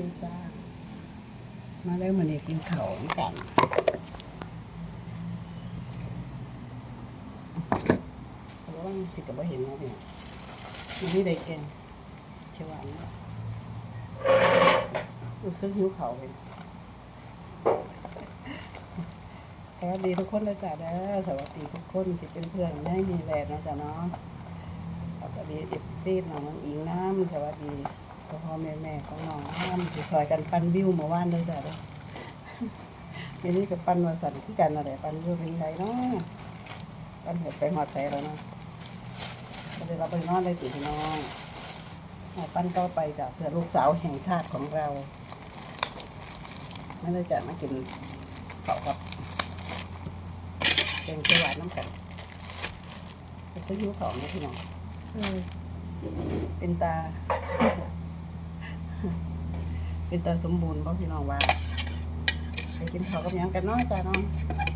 ดีจ้า มาแล้วมันนี่กินข้าด้วยกันเพราะว่าสิกับว่าเห็นเนาะพี่มันนี่ได้แกงเชวหวานเนาะรู้สึกหิวข้าเลยสวัสดีทุกคนเลยจ้าเด้อสวัสดีทุกคนที่เป็นเพื่อนได้มีแรงนะจ๊ะเนาะสวัสดีเอฟซีน้องอิงน้ำสวัสดี พ่อพ่อแม่แม่ของน้องน้ำที่ซอยกันปั้นวิวเมื่อวานเลยจ้ะเด้อเดี๋ยวนี้กับปั้นวาสันที่กันอะไรปั้นวิวเป็นไรเนาะปั้นเห็ดไปหอดใส่แล้วเนาะก็เลยเราไปนอนเลยติพี่น้องเอาปั้นต่อไปจ้ะเพื่อลูกสาวแห่งชาติของเราไม่ได้จะมากินข้าวกับเป็นเขียวหวานน้ำกันไปซื้อยูของนะพี่น้องเออเป็นตา เป็นตาสมบูรณ์บ่พี่น้องว่าไปกินข้าวกับยังกันน้อยจ้าน้อง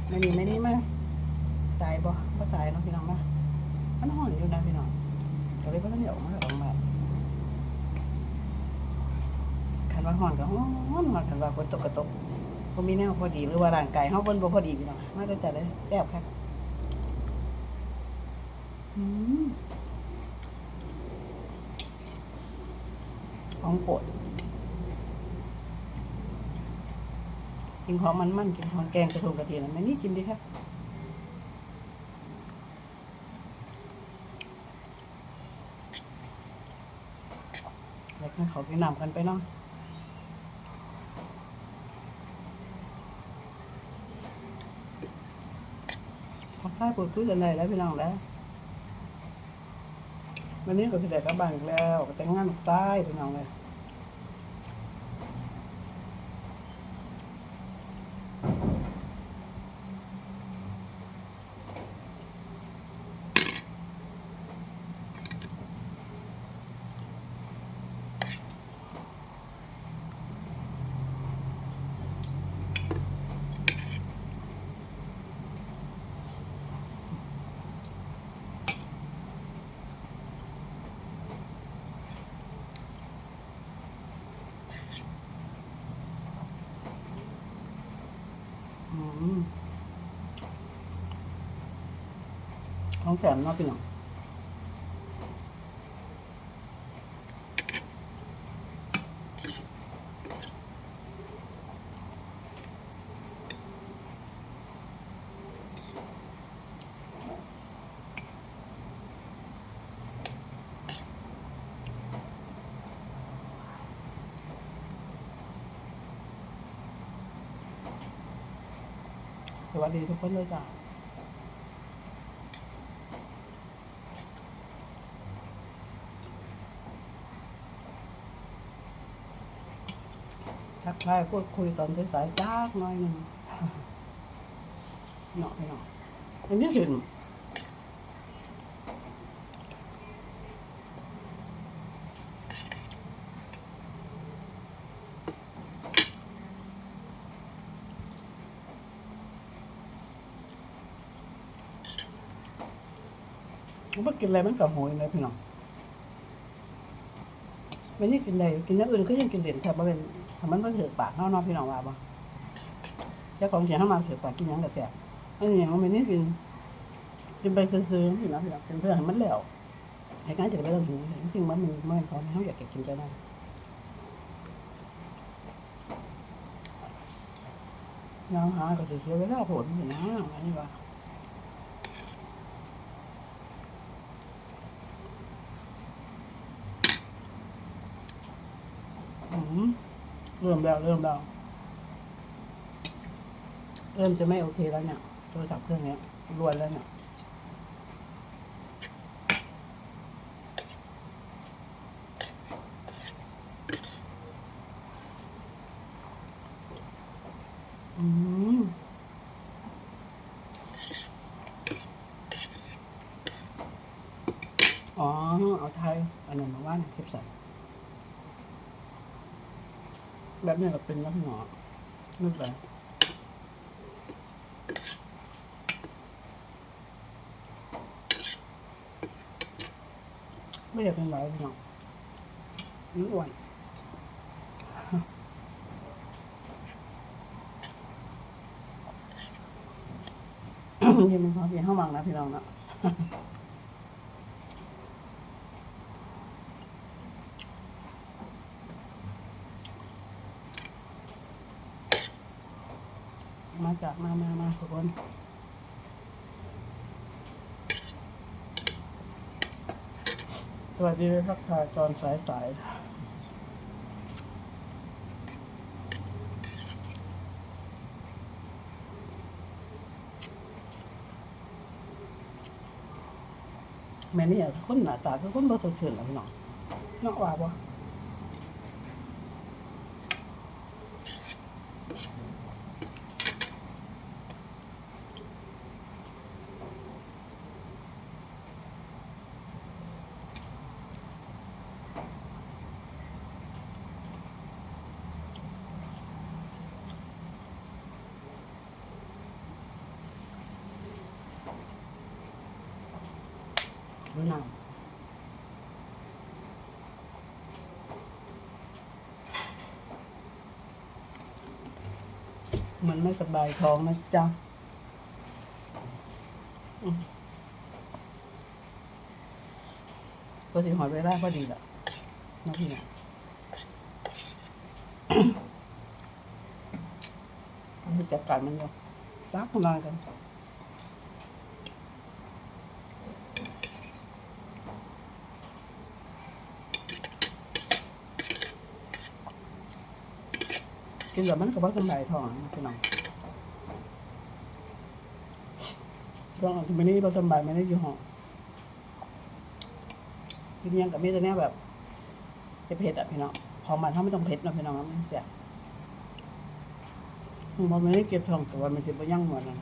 ไม่นี่ไม่นี่มาสายบ่ก็สายเนาะพี่น้องนะมันห่อนอยู่นะพี่น้องก็เลยก็ต้องเดี๋ยวมาออกมาคันว่าห่อนก็ห่อนมาคันว่าฝนตกก็ตกก็มีแนวพอดีหรือว่าร่างกายเฮาเบิ่นบ่พอดีพี่น้องมาเด้อจ้าเด้อแซ่บค่ะอืม ของโปรดกินของมันมันกินของแกงกระทงกระเทียมมันนี่กินดีครับแล้วก็เขากินน้ำกันไปเนาะขอข้าวปวดคุยกันเลยแล้วพี่น้องแล้ววันนี้ก็จะได้กลับบ้านอีกแล้วก็แต่งงานใต้พี่น้องเลย อืม ของแถมาะพี่น้องสวัสดีทุกคนเลยจ้ะ ทักทายพูดคุยตอนสายๆจ้ากน่อยหนึ่งเนาะพี่เนาะอันนี้เห็นมันกินอะไรมันกับหอยเลยพี่น้องไม่ได้กินอะไรกินอย่างอื่นก็ยังกินเหรียญแต่บ่เป็น ทำมันมันเถือปากเนาเนาะพี่น้องว่าบ่เจ้าของเสียงเข้ามาเถือปากกินหยังกับแซ่บอันนี้ยังไม่ได้กินกินไปซื้อๆพี่น้องพี่น้องเป็นเพื่อนให้มันแล้วให้การจะไปเรื่องหิวจริงๆมันมันมันเขาเขาอยากจะกินก็ได้ยังหาก็จะเสียเวลาผลอยู่นะอันนี้ว่าอืม เริ่มแล้วเริ่มแล้วเริ่มจะไม่โอเคแล้วเนี่ยโทรศัพท์เครื่องเนี้ยรวนแล้วเนี่ยอืมอ๋อเอาไทยอันนั้นมาว่านเทปใส่ แบบนี้ก็เป็นน้ำหงอนึกเลยไม่อยากเป็นหลายหงอมันอ้วนยังไมีคอามเพียรข้างบังนะพี่น้องนะ มาจากมามามาทุกคนสวัสดีทักทายตอนสายสายแม่นี่อะคนหน้าตาคือคนบ่สดชื่นหรอกพี่น้องเนาะว่าบ่ บ่นำมันไม่สบายท้องนะจ๊ะก็สิหอยเวลาพอดีแหละน้องพี่เนี่ยมันจัดการมันอยู่รักนอนกัน กินแล้วมันก็บ่สบายท้องนะพี่น้องช่วงหลังที่ไม่ได้บ่สบายไม่ได้อยู่ห้องกินยังกับมีแต่เนี้ยแบบเผ็ดๆอะพี่น้องพอมันถ้าไม่ต้องเผ็ดนะพี่น้องมันเสียมันไม่ได้เก็บทองแต่ว่ามันจะไปยั่งหมือนนั้น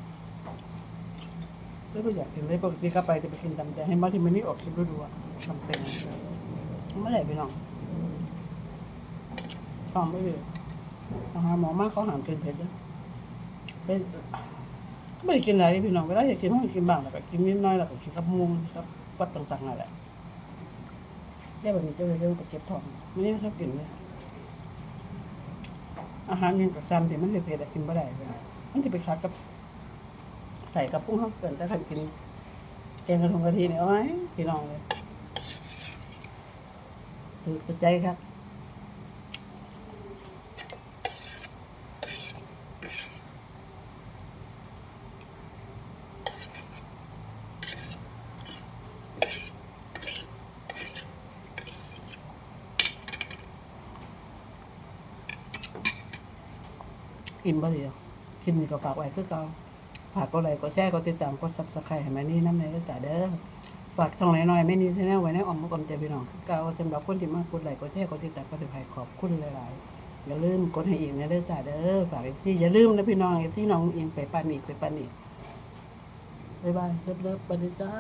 เลยไม่อยากกินเลยปกติก็ไปจะไปกินตำแต่ให้มาที่มันนี่ออกคลิปดูๆอะทำเป็นไม่ได้พี่น้องท้องไม่ดี อาหารหมอมากเขาหามกินเผ็ดเลยเป็นก็ไม่ได้กินอะไรพี่น้องเวลาอยากกินมันก็กินบ้างแล้วก็กินนิดหน้อยแล้วก็กินกับมุงกับวัดต่างๆนั่นแหละแย่แบบนี้จะเร็วๆกับเจ็บท้องไม่ได้ชอบกินเลยอาหารยังกับจำที่มันเผ็ดๆกินไม่ได้เลยมันจะไปคัดกับ ใส่กับปุ้งข้าวเกินแต่ถ้ากินแกงกระทงกะทิเนี่ยเอาไว้พี่น้องเลยถือใจครับ อิ่มบ่เดียวคลิปนี้ก็ฝากไว้คือเก่าฝากกดไลค์กดแชร์กดติดตามกดซับสไครต์ให้แม่นี่น้ำในก็จ่าเด้อฝากช่องน้อยๆแม่นี่ชแนลไว้ในอ้อมอกอ้อมใจพี่น้องคือเก่าสำหรับคนที่มากดไลค์กดแชร์กดติดตามกดติดตามขอบคุณหลายๆอย่าลืมกดให้อีกนะเด้อจ่าเด้อฝากอีกที่อย่าลืมนะพี่น้องที่น้องอิงไปปันอีกไปปันอีกบ๊ายบายเลิฟๆไปเลยจ้า